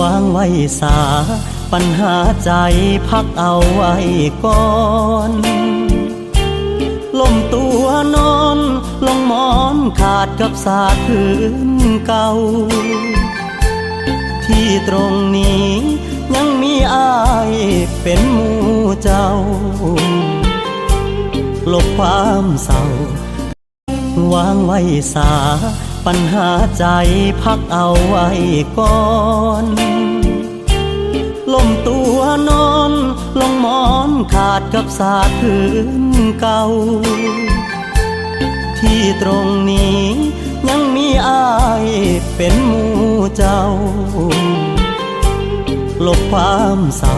วางไว้สา ปัญหาใจพักเอาไว้ก่อนลมตัวนอนลงมอนขาดกับสาคืนเก่า ที่ตรงนี้ยังมีอายเป็นหมู่เจ้า ลบความเศร้าวางไว้สา ปัญหาใจพักเอาไว้ก่อนล้มตัวนอนลงหมอนขาดกับสาคืนเก่า ที่ตรงนี้ยังมีอายเป็นหมู่เจ้า ลบความเศร้า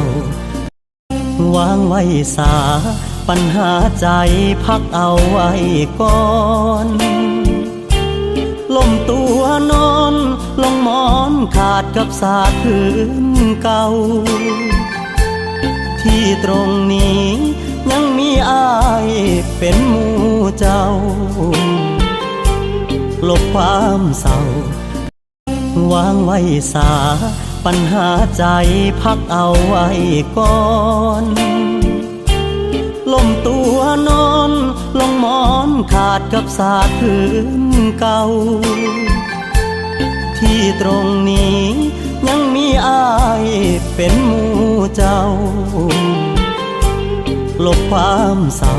วางไว้สา ปัญหาใจพักเอาไว้ก่อน ดกับสาคืนเก่า ที่ตรงนี้ยังมีอายเป็นหมู่เจ้า ลบความเศร้าวางไว้สา ปัญหาใจพักเอาไว้ก่อนลมตัวนอน ลงหมอนขาดกับสาคืนเก่า ที่ตรงนี้ ยังมีอายเป็นหมู่เจ้า ลบความเศร้า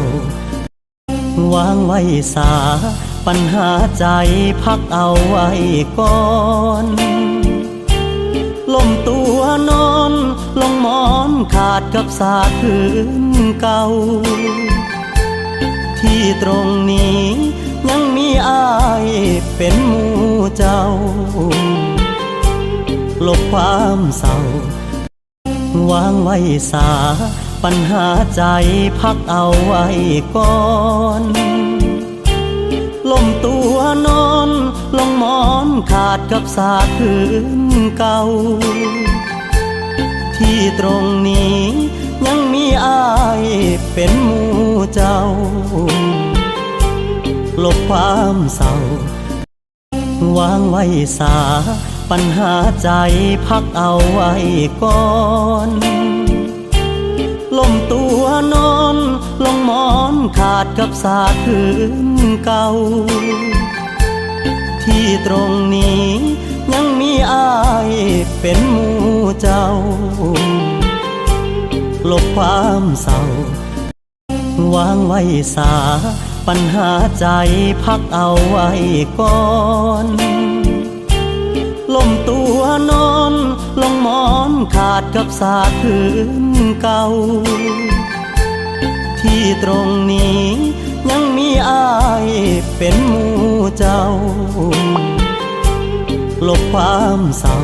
วางไว้สา ปัญหาใจพักเอาไว้ก่อนลมตัวนอนลงมอนขาดกับสาคืนเก่า ที่ตรงนี้ยังมีอายเป็นหมู เจ้า ลบความเศร้าวางไว้สา ปัญหาใจพักเอาไว้ก่อนลมตัวนอนลงมอนขาดกับสาคืนเก่า ที่ตรงนี้ยังมีอายเป็นหมู่เจ้า ลบความเศร้า วางไว้สา ปัญหาใจพักเอาไว้ก่อนลมตัวนอนลงมอนขาดกับสาคืนเก่า ที่ตรงนี้ยังมีอายเป็นมูเจ้า ลบความเศร้าวางไว้สา ปัญหาใจพักเอาไว้ก่อนลมตัวนอนลงหมอนขาดกับสาคืนเก่า ที่ตรงนี้ยังมีอายเป็นมูเจ้า ลบความเศร้า